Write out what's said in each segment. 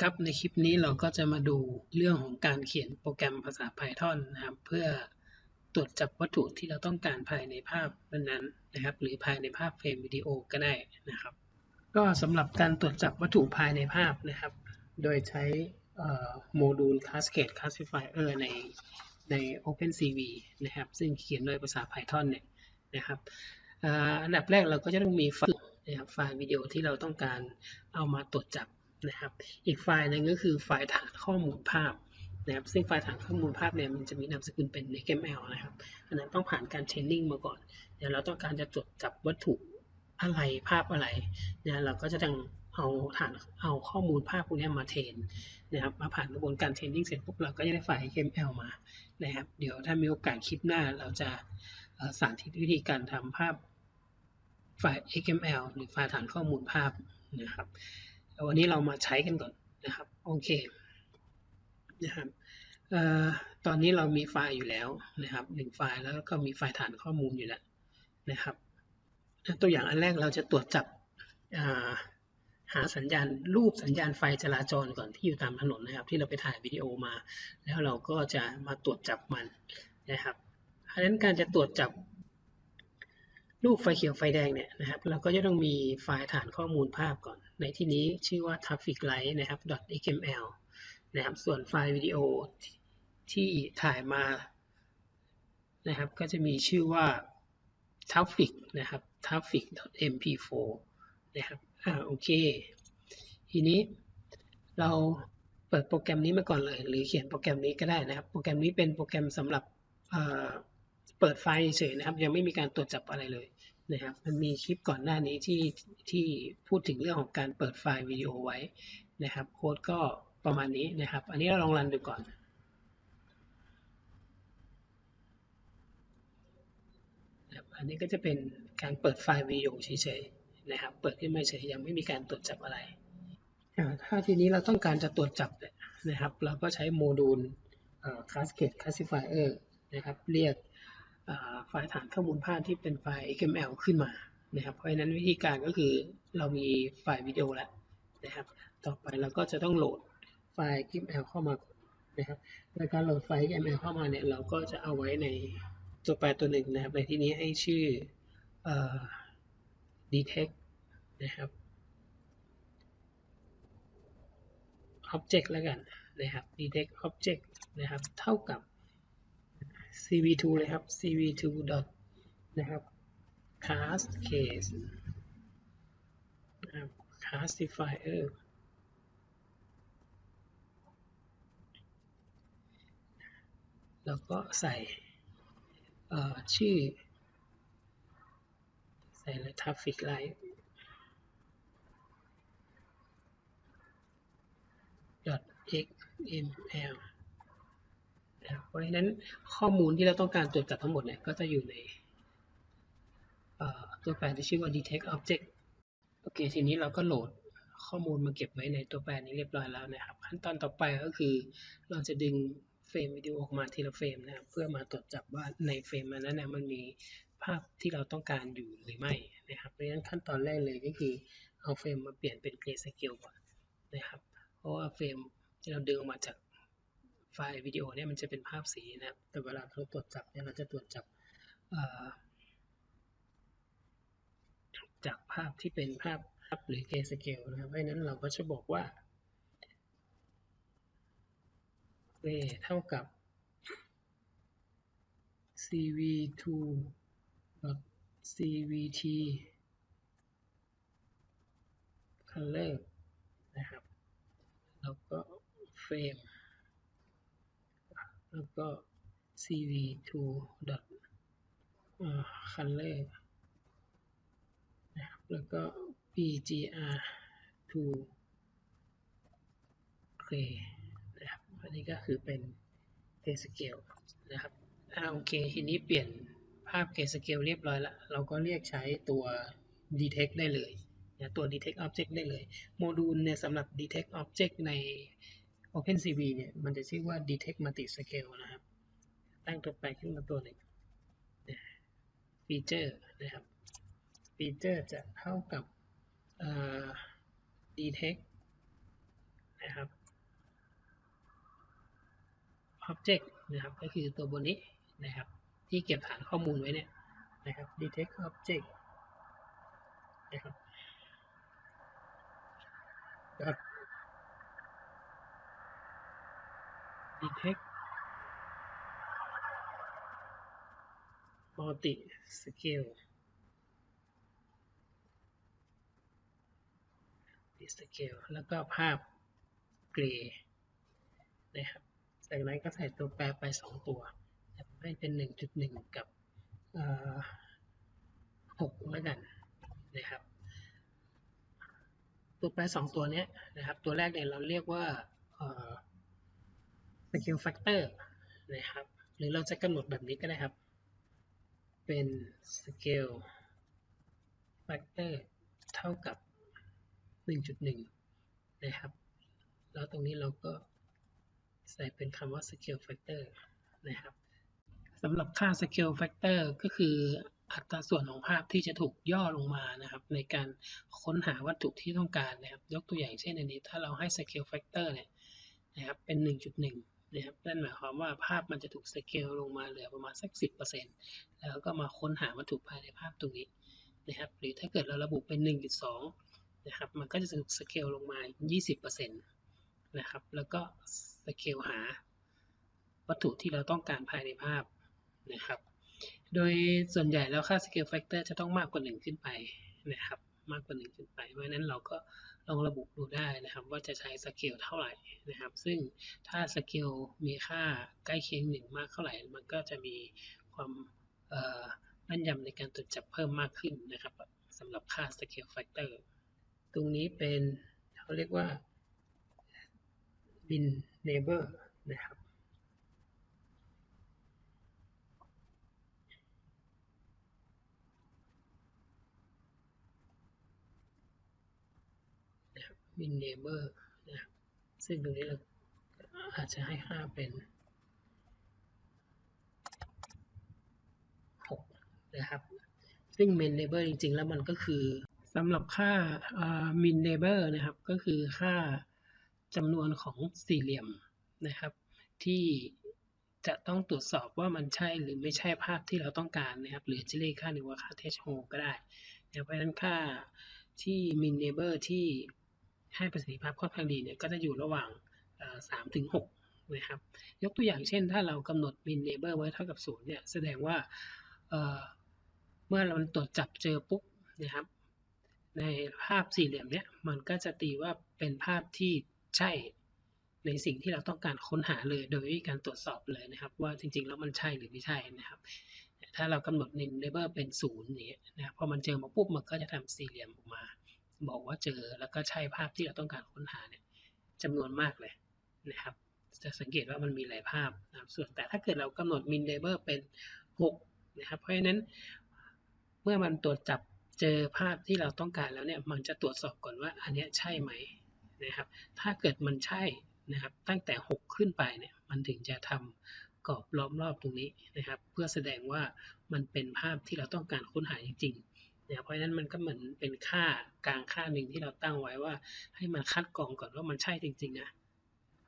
ครับในคลิปนี้เราก็จะมาดูเรื่องของการเขียนโปรแกรมภาษา Python นะครับเพื่อตรวจจับวัตถุที่เราต้องการภายในภาพนั้นๆนะครับ หรือภายในภาพเฟรมวิดีโอก็ได้นะครับ ก็สำหรับการตรวจจับวัตถุภายในภาพนะครับ โดยใช้โมดูล Cascade Classifier ในใน OpenCV นะครับ ซึ่งเขียนโดยภาษา Python เนี่ยนะครับอันดับแรกเราก็จะต้องมีไฟล์นะครับไฟล์วิดีโอที่เราต้องการเอามาตรวจจับ นะครับ อีกไฟล์นึงก็คือไฟล์ฐานข้อมูลภาพนะครับซึ่งไฟล์ฐานข้อมูลภาพเนี่ยมันจะมีนามสกุลเป็น XML นะครับอันนั้นต้องผ่านการเทรนนิ่งมาก่อนเดี๋ยวเราต้องการจะตรวจจับวัตถุอะไรภาพอะไรเนี่ยเราก็จะต้องเอาฐานเอาข้อมูลภาพพวกนี้มาเทรนนะครับมาผ่านกระบวนการเทรนนิ่งเสร็จปุ๊บเราก็จะได้ไฟล์ XML มานะครับเดี๋ยวถ้ามีโอกาสคลิปหน้าเราจะสาธิตวิธีการทำภาพไฟล์ XML หรือไฟล์ฐานข้อมูลภาพนะครับ วันนี้เรามาใช้กันก่อนนะครับ โอเคนะครับตอนนี้เรามีไฟล์อยู่แล้วนะครับหนึ่งไฟล์แล้วก็มีไฟล์ฐานข้อมูลอยู่แล้วนะครับตัวอย่างอันแรกเราจะตรวจจับหาสัญญาณรูปสัญญาณไฟจราจรก่อนที่อยู่ตามถนนนะครับ ที่เราไปถ่ายวิดีโอมา แล้วเราก็จะมาตรวจจับมันนะครับเพราะฉะนั้นการจะตรวจจับรูปไฟเขียวไฟแดงเนี่ยนะครับ เราก็จะต้องมีไฟล์ฐานข้อมูลภาพก่อน ในที่นี้ชื่อว่า traffic light นะครับ .xml นะครับ ส่วนไฟล์วิดีโอที่ถ่ายมานะครับ ก็จะมีชื่อว่า traffic นะครับ traffic.mp4 นะครับ อ่า โอเค ทีนี้เราเปิดโปรแกรมนี้มาก่อนเลย หรือเขียนโปรแกรมนี้ก็ได้นะครับ โปรแกรมนี้เป็นโปรแกรมสำหรับเปิดไฟล์เฉยนะครับ ยังไม่มีการตรวจจับอะไรเลย นะครับมันมีคลิปก่อนหน้านี้ที่ที่พูดถึงเรื่องของการเปิดไฟล์วิดีโอไว้นะครับโค้ดก็ประมาณนี้นะครับ อันนี้เราลองรันดูก่อนอันนี้ก็จะเป็นการเปิดไฟล์วิดีโอเฉยๆนะครับ เปิดขึ้นมาเฉยยังไม่มีการตรวจจับอะไร ถ้าทีนี้เราต้องการจะตรวจจับนะครับ เราก็ใช้โมดูล Cascade Classifier นะครับ เรียก ไฟล์ฐานข้อมูลภาพที่เป็นไฟล์ XML ขึ้นมานะครับ เพราะฉะนั้นวิธีการก็คือเรามีไฟล์วิดีโอแล้วนะครับ ต่อไปเราก็จะต้องโหลดไฟล์ XML เข้ามานะครับในการโหลดไฟล์ XML เข้ามาเนี่ยเราก็จะเอาไว้ในตัวแปรตัวหนึ่งนะครับ ในที่นี้ให้ชื่อ detect นะครับ object แล้วกันนะครับ detect object นะครับ เท่ากับ cv2 เลยครับ cv2 dot นะครับ cast case นะครับ classifier แล้วก็ใส่ชื่อ ใส่เลย traffic light dot xml เพราะฉะนั้นข้อมูลที่เราต้องการตรวจจับทั้งหมดเนี่ยก็จะอยู่ในตัวแปรที่ชื่อว่า detect object โอเค ทีนี้เราก็โหลดข้อมูลมาเก็บไว้ในตัวแปรนี้เรียบร้อยแล้วนะครับ ขั้นตอนต่อไปก็คือเราจะดึงเฟรมวิดีโอออกมาทีละเฟรมนะครับเพื่อมาตรวจจับว่าในเฟรมนั้นนะมันมีภาพที่เราต้องการอยู่หรือไม่นะครับเพราะฉะนั้นขั้นตอนแรกเลยก็คือเอาเฟรมมาเปลี่ยนเป็น grayscale ก่อนนะครับ เพราะว่าเฟรมที่เราดึงออกมาจาก ไฟล์วิดีโอเนี่ยมันจะเป็นภาพสีนะครับ แต่เวลาเราตรวจจับเนี่ยเราจะตรวจจับจากภาพที่เป็นภาพภาพหรือ grayscale นะครับ เพราะฉะนั้นเราก็จะบอกว่าเเท่ากับ cv2 cvt color นะครับ แล้วก็ frame แล้วก็ cv2 dot color นะครับแล้วก็ pgr2 gray นะครับอันนี้ก็คือเป็น grayscale นะครับอ่าโอเค ทีนี้เปลี่ยนภาพ grayscale เรียบร้อยแล้วเราก็เรียกใช้ตัว detect ได้เลยนะตัว detect object ได้เลย โมดูลเนี่ยสำหรับ detect object ใน OpenCV เนี่ยมันจะชื่อว่า detect multi scale นะครับ ตั้งตัวแปลขึ้นมาตัวหนึ่งฟีเจอร์นะครับฟีเจอร์จะเท่ากับ detect นะครับ object นะครับก็คือตัวบนนี้นะครับ ที่เก็บฐานข้อมูลไว้เนี่ยนะครับ detect object นะครับ detect multi scale scale แล้วก็ภาพเกรย์นะครับ จากนั้นก็ใส่ตัวแปรไป 2 ตัวให้เป็น 1.1 กับ6แล้วกันนะครับ ตัวแปร 2 ตัวนี้นะครับ ตัวแรกเนี่ยเราเรียกว่า scale factor นะครับ หรือเราจะกำหนดแบบนี้ก็ได้ครับ เป็น scale factor เท่ากับ 1.1 นะครับ แล้วตรงนี้เราก็ใส่เป็นคำว่า scale factor นะครับสำหรับค่า scale factor ก็คืออัตราส่วนของภาพที่จะถูกย่อลงมานะครับ ในการค้นหาวัตถุที่ต้องการนะครับ ยกตัวอย่างเช่นอันนี้ ถ้าเราให้ scale factor เนี่ยนะครับเป็น 1.1 นะครับนั่นหมายความว่าภาพมันจะถูกสเกลลงมาเหลือประมาณสัก 10%แล้วก็มาค้นหาวัตถุภายในภาพตรงนี้นะครับ หรือถ้าเกิดเราระบุเป็น 1.2 นะครับ มันก็จะถูกสเกลลงมา 20%นะครับ แล้วก็สเกลหาวัตถุที่เราต้องการภายในภาพนะครับ โดยส่วนใหญ่แล้วค่า scale factor จะต้องมากกว่า 1 ขึ้นไปนะครับ มากกว่า 1 ขึ้นไป เพราะฉะนั้นเราก็ ลองระบุดูได้นะครับว่าจะใช้สเกลเท่าไหร่นะครับ ซึ่งถ้าสเกลมีค่าใกล้เคียงหนึ่งมากเท่าไหร่ มันก็จะมีความแม่นยำในการตรวจจับเพิ่มมากขึ้นนะครับสำหรับค่า scale factor ตรงนี้เป็นเขาเรียกว่า bin neighbor นะครับ bin neighbor นะซึ่งตรงนี้เราอาจจะให้ค่าเป็น 6 นะครับ ซึ่ง main neighbor จริง ๆ แล้วมันก็คือสำหรับค่า min neighbor นะครับ ก็คือค่าจำนวนของสี่เหลี่ยมนะครับ ที่จะต้องตรวจสอบว่ามันใช่หรือไม่ใช่ภาพที่เราต้องการนะครับหรือจะเรียกค่าหนึ่งว่าค่า threshold ก็ได้เพราะฉะนั้นค่าที่ min neighbor ที่ ให้ประสิทธิภาพค่อนข้างดีเนี่ยก็จะอยู่ระหว่าง3ถึง6นะครับ ยกตัวอย่างเช่น ถ้าเรากำหนด min neighbor ไว้เท่ากับ0เนี่ยแสดงว่าเมื่อเราตรวจจับเจอปุ๊บนะครับในภาพสี่เหลี่ยมเนี้ยมันก็จะตีว่าเป็นภาพที่ใช่ในสิ่งที่เราต้องการค้นหาเลย โดยวิธีการตรวจสอบเลยนะครับ ว่าจริงๆ แล้วมันใช่หรือไม่ใช่นะครับ ถ้าเรากำหนด min neighbor เป็น0อย่างเงี้ยนะพอมันเจอมาปุ๊บมันก็จะทำสี่เหลี่ยมออกมา บอกว่าเจอแล้วก็ใช่ภาพที่เราต้องการค้นหาเนี่ยจำนวนมากเลยนะครับ จะสังเกตว่ามันมีหลายภาพนะครับส่วนแต่ถ้าเกิดเรากำหนด min neighbor เป็น 6 นะครับ เพราะฉะนั้นเมื่อมันตรวจจับเจอภาพที่เราต้องการแล้วเนี่ยมันจะตรวจสอบก่อนว่าอันนี้ใช่ไหมนะครับ ถ้าเกิดมันใช่นะครับตั้งแต่ 6 ขึ้นไปเนี่ยมันถึงจะทำกรอบล้อมรอบตรงนี้นะครับ เพื่อแสดงว่ามันเป็นภาพที่เราต้องการค้นหาจริงๆ นะเพราะฉะนั้นมันก็เหมือนเป็นค่ากลางค่าหนึ่งที่เราตั้งไว้ว่า ให้มันคัดกรองก่อนว่ามันใช่จริงๆนะ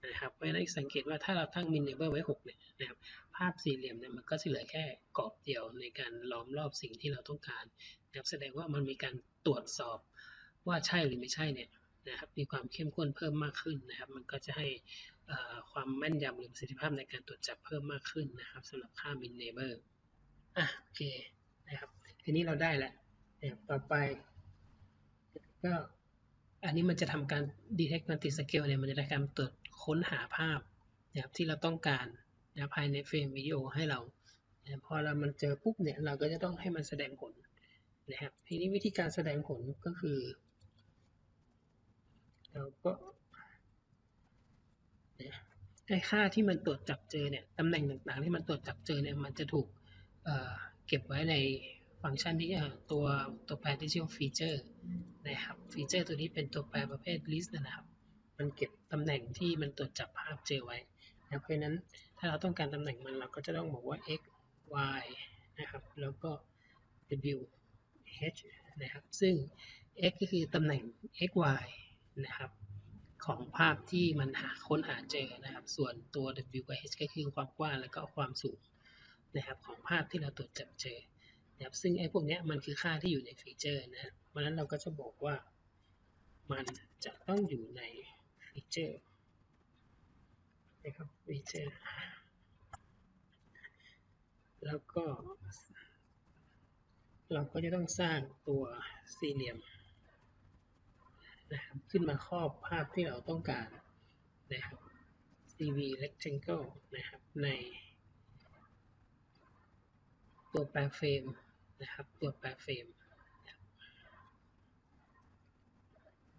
นะครับเพราะฉะนั้นสังเกตว่าถ้าเราตั้ง min neighbor ไว้6เนี่ยนะครับภาพสี่เหลี่ยมเนี่ยมันก็จะเหลือแค่กรอบเดียวในการล้อมรอบสิ่งที่เราต้องการนะครับแสดงว่ามันมีการตรวจสอบว่าใช่หรือไม่ใช่เนี่ยนะครับมีความเข้มข้นเพิ่มมากขึ้นนะครับ มันก็จะให้ความแม่นยำหรือประสิทธิภาพในการตรวจจับเพิ่มมากขึ้นนะครับสำหรับค่า min neighbor อะโอเคนะครับทีนี้เราได้แล้ว นะครับต่อไปก็อันนี้มันจะทำการ detect multi scale เนี่ยมันจะได้การตรวจค้นหาภาพนะครับที่เราต้องการนะภายในเฟรมวิดีโอให้เรานะพอเรามันเจอปุ๊บเนี่ยเราก็จะต้องให้มันแสดงผลนะครับทีนี้วิธีการแสดงผลก็คือเราก็ไอ้ค่าที่มันตรวจจับเจอเนี่ยตำแหน่งต่างๆ ที่มันตรวจจับเจอเนี่ยมันจะถูกเเก็บไว้ใน ฟังก์ชันที่ตัวตัวแปรที่ชื่อว่าฟีเจอร์นะครับฟีเจอร์ตัวนี้เป็นตัวแปรประเภท list นะครับ มันเก็บตำแหน่งที่มันตรวจจับภาพเจอไว้นะเพราะนั้นถ้าเราต้องการตำแหน่งมันเราก็จะต้องบอกว่า x y นะครับ แล้วก็ w h นะครับ ซึ่ง x ก็คือตำแหน่ง x y นะครับขของภาพที่มันหาค้นหาเจอนะครับ ส่วนตัว W กับ H ก็คือความกว้างแล้วก็ความสูงนะครับของภาพที่เราตรวจจับเจอ นะครับซึ่งไอ้พวกนี้มันคือค่าที่อยู่ในฟีเจอร์นะเพราะนั้นเราก็จะบอกว่ามันจะต้องอยู่ในฟีเจอร์นะครับฟีเจอร์ แล้วก็ เราก็จะต้องสร้างตัวสี่เหลี่ยมนะครับขึ้นมาครอบภาพที่เราต้องการนะครับ CV rectangle นะครับ ในตัวแปรเฟรม นะครับ ตัวแปรเฟรม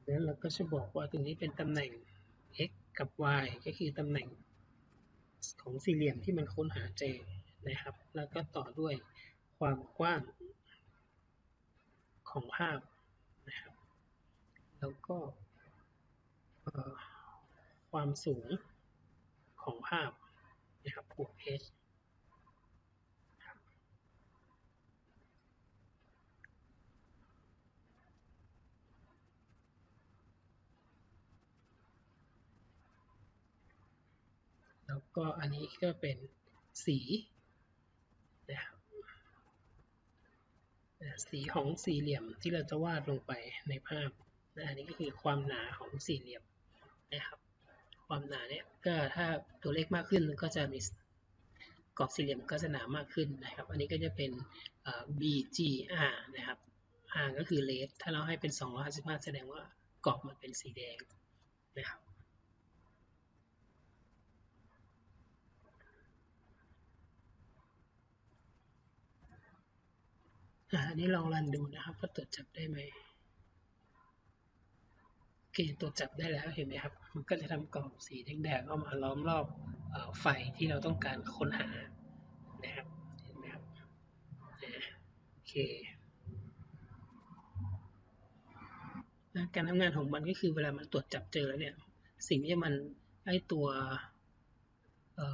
แล้วเราก็จะบอกว่าตรงนี้เป็นตำแหน่ง x กับ y ก็คือตำแหน่งของสี่เหลี่ยมที่มันค้นหาเจอนะครับ แล้วก็ต่อด้วยความกว้างของภาพนะครับ แล้วก็ความสูงของภาพนะครับบวก h แล้วก็อันนี้ก็เป็นสีนะครับสีของสี่เหลี่ยมที่เราจะวาดลงไปในภาพนะอันนี้ก็คือความหนาของสี่เหลี่ยมนะครับ ความหนาเนี่ยก็ถ้าตัวเลขมากขึ้นก็จะมีกรอบสี่เหลี่ยมก็จะหนามากขึ้นนะครับ อันนี้ก็จะเป็น BGR นะครับ R ก็คือเลสถ้าเราให้เป็น 255 แสดงว่ากรอบมันเป็นสีแดงนะครับ อันนี้ลองรันดูนะครับว่าตรวจจับได้ไหมโอเคตรวจจับได้แล้วเห็นไหมครับ มันก็จะทำกรอบสีแดงๆเข้ามาล้อมรอบไฟที่เราต้องการค้นหานะครับเห็นไหมครับโอเคการทำงานของมันก็คือเวลามันตรวจจับเจอแล้วเนี่ย สิ่งที่มันไอตัว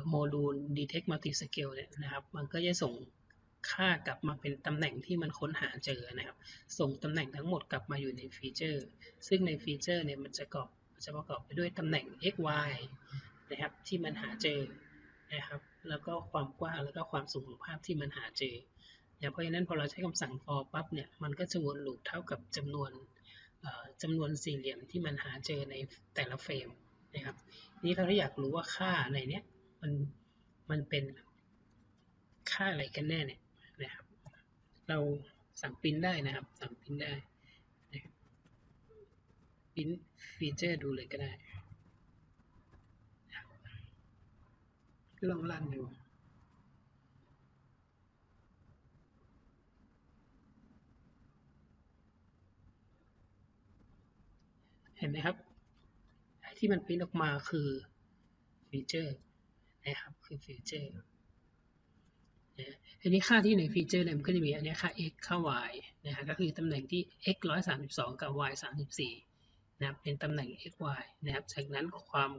โมดูล detect multi scale เนี่ยนะครับ มันก็จะส่ง ค่ากลับมาเป็นตำแหน่งที่มันค้นหาเจอนะครับ ส่งตำแหน่งทั้งหมดกลับมาอยู่ในฟีเจอร์ ซึ่งในฟีเจอร์เนี่ยมันจะประกอบจะประกอบไปด้วยตำแหน่ง x y นะครับที่มันหาเจอนะครับ แล้วก็ความกว้างแล้วก็ความสูงของภาพที่มันหาเจออย่างเพราะฉะนั้นพอเราใช้คำสั่ง for ปั๊บเนี่ยมันก็จะวนลูปเท่ากับจำนวนจำนวนสี่เหลี่ยมที่มันหาเจอในแต่ละเฟรมนะครับนี้เราอยากรู้ว่าค่าในเนี้ยมันมันเป็นค่าอะไรกันแน่เนี่ย นะครับ เราสั่งพิมพ์ได้นะครับ สั่งพิมพ์ได้พิมพ์ฟีเจอร์ดูเลยก็ได้ลองรันดูเห็นไหมครับ ที่มันพิมพ์ออกมาคือฟีเจอร์นะครับ คือฟีเจอร์ ทีนี้ค่าที่ในฟีเจอร์เนี่ยมันก็จะมีอันนี้ค่า x ค่า y นะฮะก็คือตำแหน่งที่ x 132 กับ y 34นะครับเป็นตำแหน่ง x y นะครับจากนั้นความ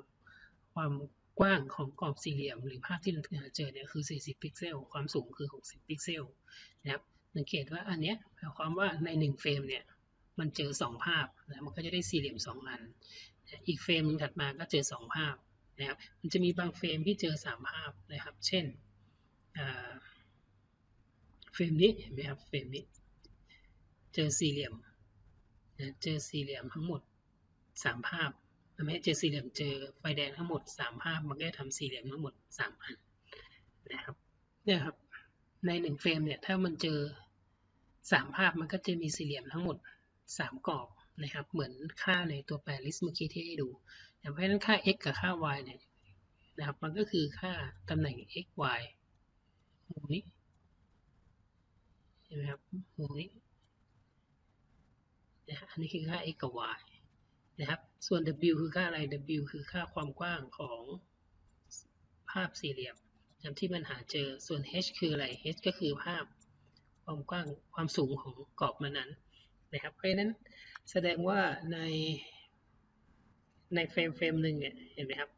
ความกว้างของกรอบสี่เหลี่ยม หรือภาพที่เราหาเจอเนี่ยคือ 40 พิกเซล ความสูงคือ 60 พิกเซลนะครับสังเกตว่าอันเนี้ยหมายความว่าใน 1 เฟรมเนี่ยมันเจอ 2 ภาพนะมันก็จะได้สี่เหลี่ยม 2 อัน อีกเฟรมนึงถัดมาก็เจอ 2 ภาพนะครับมันจะมีบางเฟรมที่เจอ 3 ภาพนะครับ เช่น เฟรมนี้เห็นไหมครับเฟรมนี้ เจอสี่เหลี่ยมเจอสี่เหลี่ยมทั้งหมดสามภาพไม่เจอสี่เหลี่ยมเจอไฟแดงทั้งหมดสามภาพ มันก็จะทำสี่เหลี่ยมทั้งหมดสามอันนะครับเนี่ยครับในหนึ่งเฟรมเนี่ยถ้ามันเจอสามภาพมันก็จะมีสี่เหลี่ยมทั้งหมดสามกรอบนะครับเหมือนค่าในตัวแปรลิสต์เมื่อกี้ที่ให้ดูเพราะฉะนั้นค่า x กับค่า y เนี่ยนะครับมันก็คือค่าตำแหน่ง x y มุมนี้เห็นไหมครับมุมนี้นะอันนี้คือค่า x กับ y นะครับ ส่วน w คือค่าอะไร w คือค่าความกว้างของภาพสี่เหลี่ยมที่มันหาเจอ ส่วน h คืออะไร h ก็คือภาพความกว้างความสูงของกรอบมันนั้นนะครับ เพราะฉะนั้นแสดงว่าในในเฟรมเฟรมหนึ่งเนี่ยเห็นไหมครับ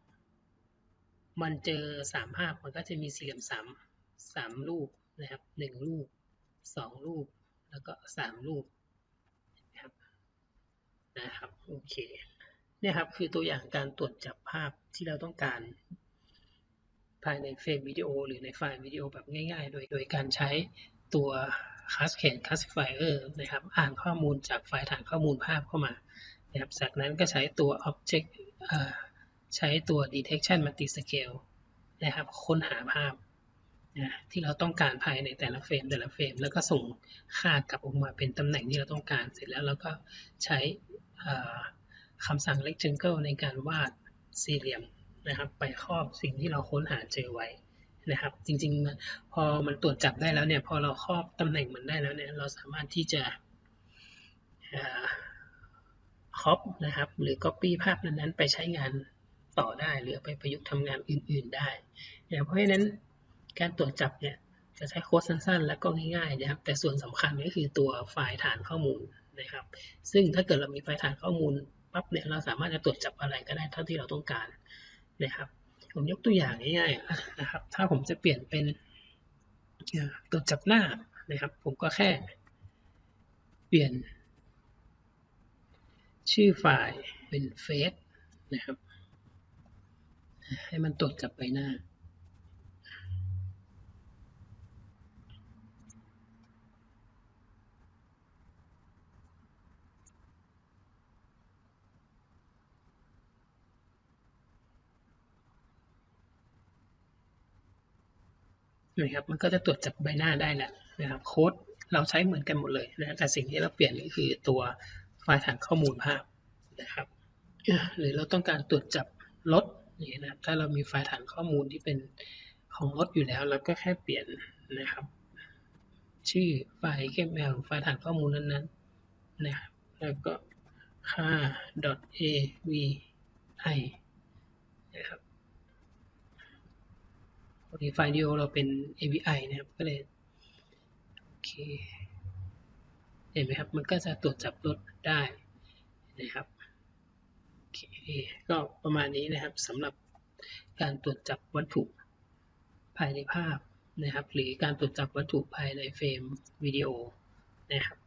มันเจอสามภาพมันก็จะมีสี่เหลี่ยมสาม สามรูปนะครับหนึ่งรูปสองรูป แล้วก็สามรูปนะครับนะครับโอเคเนี่ยครับคือตัวอย่างการตรวจจับภาพที่เราต้องการ ภายในเฟรมวิดีโอ หรือในไฟล์วิดีโอแบบง่าย ๆ โดยโดยการใช้ตัว Cascade Classifier นะครับ อ่านข้อมูลจากไฟล์ฐานข้อมูลภาพเข้ามานะครับจากนั้นก็ใช้ตัว Object ใช้ตัว Detection Multiscale นะครับค้นหาภาพ ที่เราต้องการภายในแต่ละเฟรมแต่ละเฟรม แล้วก็ส่งค่ากลับออกมาเป็นตำแหน่งที่เราต้องการเสร็จแล้วเราก็ใช้คำสั่ง rectangle ในการวาดสี่เหลี่ยมนะครับ ไปครอบสิ่งที่เราค้นหาเจอไว้นะครับ จริงๆ พอมันตรวจจับได้แล้วเนี่ย พอเราครอบตำแหน่งมันได้แล้วเนี่ย เราสามารถที่จะครอปนะครับ หรือ copy ภาพนั้นๆไปใช้งานต่อได้ หรือไปประยุกต์ทำงานอื่น ๆได้ เพราะฉะนั้น การตรวจจับเนี่ยจะใช้โค้ดสั้นๆ และก็ง่ายๆนะครับ แต่ส่วนสำคัญก็คือตัวไฟล์ฐานข้อมูลนะครับ ซึ่งถ้าเกิดเรามีไฟล์ฐานข้อมูลปั๊บเนี่ยเราสามารถจะตรวจจับอะไรก็ได้เท่าที่เราต้องการนะครับ ผมยกตัวอย่างง่ายๆนะครับ ถ้าผมจะเปลี่ยนเป็นตรวจจับหน้านะครับ ผมก็แค่ เปลี่ยน ชื่อไฟล์เป็นเฟซนะครับ ให้มันตรวจจับใบหน้า นะครับมันก็จะตรวจจับใบหน้าได้แหละนะครับโค้ดเราใช้เหมือนกันหมดเลยนะแต่สิ่งที่เราเปลี่ยนก็คือตัวไฟล์ฐานข้อมูลภาพนะครับหรือเราต้องการตรวจจับรถนี่นะถ้าเรามีไฟล์ฐานข้อมูลที่เป็นของรถอยู่แล้วเราก็แค่เปลี่ยนนะครับ ชื่อไฟล์ XML ไฟล์ฐานข้อมูลนั้นๆนะครับแล้วก็ค่า .avi นะครับ ดีไฟล์ดีโอเราเป็น API นะครับ ก็เลยโอเคเห็นไหมครับ มันก็จะตรวจจับรถได้นะครับโอเคก็ประมาณนี้นะครับสำหรับการตรวจจับวัตถุภายในภาพนะครับ หรือการตรวจจับวัตถุภายในเฟรมวิดีโอนะครับ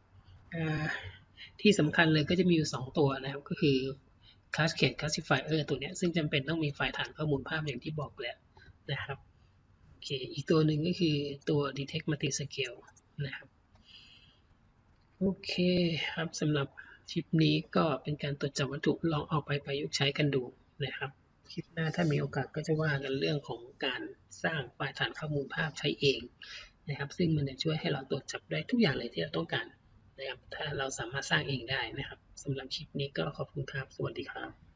ที่สำคัญเลยก็จะมีอยู่ 2 ตัวนะครับ ก็คือ Cascade Classifier ตัวนี้ซึ่งจำเป็นต้องมีไฟล์ฐานข้อมูลภาพอย่างที่บอกแล้วนะครับ อเค อีกตัวหนึ่งก็คือตัว detect multiscale นะครับ โอเคครับสำหรับคลิปนี้ก็เป็นการตรวจจับวัตถุลองเอาไปประยุกต์ใช้กันดูนะครับ คลิปหน้าถ้ามีโอกาสก็จะว่ากันเรื่องของการสร้างไฟล์ฐานข้อมูลภาพใช้เองนะครับ ซึ่งมันจะช่วยให้เราตรวจจับได้ทุกอย่างเลยที่เราต้องการนะครับ ถ้าเราสามารถสร้างเองได้นะครับสำหรับคลิปนี้ก็ขอบคุณครับ สวัสดีครับ